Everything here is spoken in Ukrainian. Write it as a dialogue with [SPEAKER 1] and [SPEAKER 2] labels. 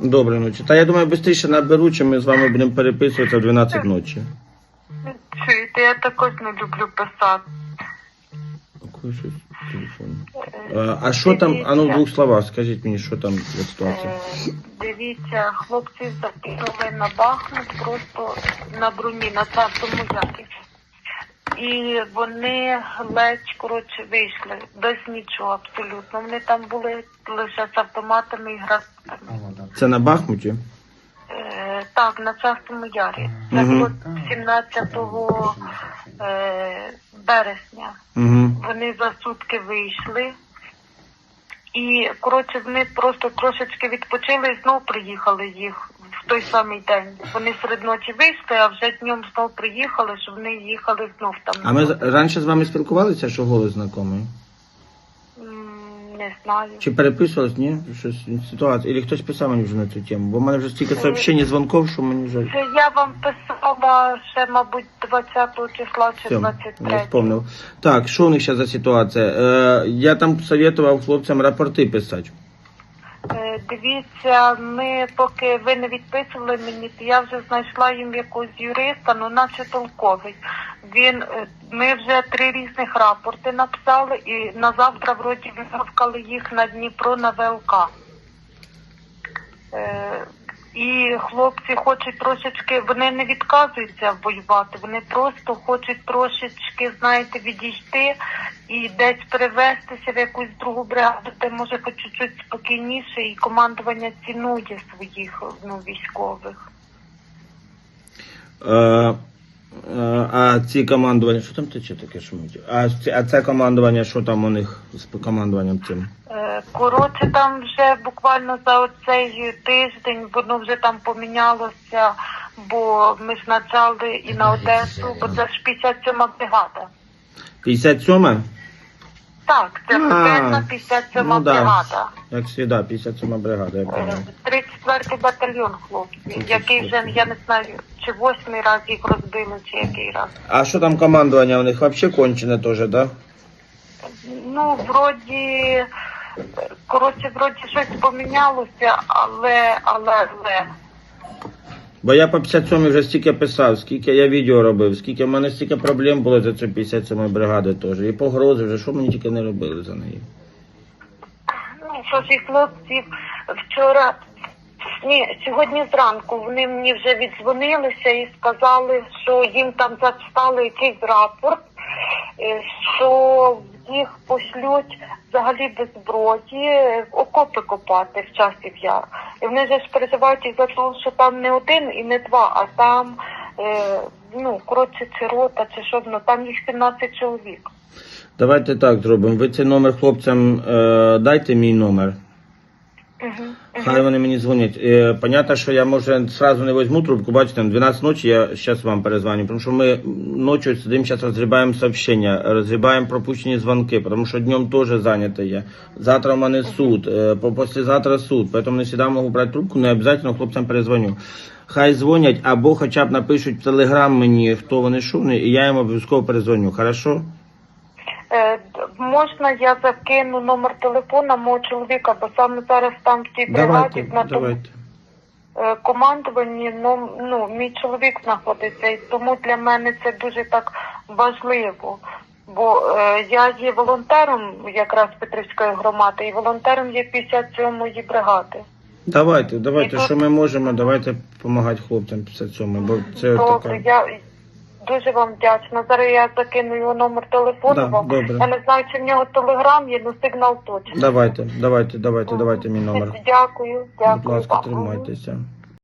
[SPEAKER 1] Доброї ночі. Та я думаю, швидше наберу, чи ми з вами будемо переписуватися в 12 ночі.
[SPEAKER 2] Чуєте, я також не люблю писати. Е,
[SPEAKER 1] А, а що там, а ну в двох словах, скажіть мені, що там за ситуація?
[SPEAKER 2] е, Дивіться, хлопці закинули на Бахмут просто на броні, на царському ярі. І вони ледь коротше вийшли без нічого абсолютно. Вони там були лише з автоматами і гранатами.
[SPEAKER 1] Це на Бахмуті?
[SPEAKER 2] Е, так, на Царському Ярі. Це
[SPEAKER 1] Мгм.
[SPEAKER 2] було 17 е, березня.
[SPEAKER 1] Угу.
[SPEAKER 2] Вони за сутки вийшли. І, коротше, вони просто трошечки відпочили і знов приїхали їх той самий день. Вони серед ночі вийшли, а вже днем знов приїхали, щоб вони їхали знов там.
[SPEAKER 1] А ми з- раніше з вами спілкувалися, що голос знайомий?
[SPEAKER 2] М, Не знаю.
[SPEAKER 1] Чи переписувались, ні? Щось ситуація. Или хтось писав мені вже на цю тему? Бо в мене вже стільки сообщень, дзвонків, що мені вже.
[SPEAKER 2] Це я вам писала ще, мабуть, 20 числа чи
[SPEAKER 1] Все, я
[SPEAKER 2] 23.
[SPEAKER 1] вспомнив. Так, що у них зараз за ситуація? Е, я там советував хлопцям рапорти писати.
[SPEAKER 2] Дивіться, ми поки ви не відписували мені, то я вже знайшла їм якогось юриста, ну наче толковий. Він е, ми вже три різних рапорти написали, і на завтра вроді виставкали їх на Дніпро на ВЛК. Е, і хлопці хочуть трошечки, вони не відказуються воювати, вони просто хочуть трошечки, знаєте, відійти і десь перевестися в якусь другу бригаду, де може хоч чуть спокійніше, і командування цінує своїх ну, військових.
[SPEAKER 1] Е, а ці командування, що там тече таке шумить? А, ці- а це командування, що там у них з командуванням цим?
[SPEAKER 2] Е, Коротше, там вже буквально за оцей тиждень воно вже там помінялося, бо ми ж почали і на Одесу, бо це ж 57 бригада.
[SPEAKER 1] 57
[SPEAKER 2] Так, це
[SPEAKER 1] А,
[SPEAKER 2] модерна 57
[SPEAKER 1] ну да.
[SPEAKER 2] бригада.
[SPEAKER 1] Як завжди, 57 бригада, я пам'ятаю.
[SPEAKER 2] 34-й батальйон хлопців, який вже я не знаю, чи восьмий раз їх розбили, чи який раз.
[SPEAKER 1] А що там командування у них взагалі кончене теж, да?
[SPEAKER 2] Ну, вроді, коротше, вроді щось помінялося, але, але, але.
[SPEAKER 1] Бо я по 57 вже стільки писав, скільки я відео робив, скільки в мене стільки проблем було за цю 57 бригади теж. І погрози вже, що мені тільки не робили за неї.
[SPEAKER 2] Ну, що ж і хлопці вчора, ні, сьогодні зранку вони мені вже віддзвонилися і сказали, що їм там зачитали якийсь рапорт, е, що їх пошлють взагалі без зброї е, окопи копати в часів яр. І вони ж переживають із-за того, що там не один і не два, а там, е, ну, коротше, чи рота, чи що, ну там їх 17 чоловік.
[SPEAKER 1] Давайте так зробимо. Ви цей номер хлопцям е, дайте мій номер. Хай вони мені дзвонять. Е, понятно, що я може сразу не візьму трубку, бачите, 12 ночі я зараз вам перезвоню, тому що ми ночью сидимо, зараз розгрібаємо сообщення, розгрібаємо пропущені дзвонки, тому що днем теж зайнято я. Завтра в мене суд, е, послезавтра суд, поэтому не завжди можу брати трубку, але обов'язково хлопцям перезвоню. Хай дзвонять або хоча б напишуть в телеграм мені, хто вони вони, і я їм обов'язково перезвоню, хорошо?
[SPEAKER 2] Можна я закину номер телефона мого чоловіка, бо саме зараз там в цій бригаді
[SPEAKER 1] Давайте,
[SPEAKER 2] на тому
[SPEAKER 1] давайте.
[SPEAKER 2] е, командуванні ну, ну, мій чоловік знаходиться, і тому для мене це дуже так важливо. Бо е, я є волонтером якраз Петрівської громади, і волонтером є 57-ї бригади.
[SPEAKER 1] Давайте, давайте,
[SPEAKER 2] І тут-
[SPEAKER 1] що ми можемо, давайте допомагати хлопцям 57, бо це
[SPEAKER 2] Добре,
[SPEAKER 1] така...
[SPEAKER 2] я дуже вам вдячна. Зараз я закину його номер телефону
[SPEAKER 1] Да,
[SPEAKER 2] вам.
[SPEAKER 1] добре.
[SPEAKER 2] Я не знаю, чи в нього телеграм є, але сигнал точно.
[SPEAKER 1] Давайте, давайте, давайте, давайте мій номер.
[SPEAKER 2] Дякую, дякую.
[SPEAKER 1] Будь ласка,
[SPEAKER 2] вам.
[SPEAKER 1] тримайтеся.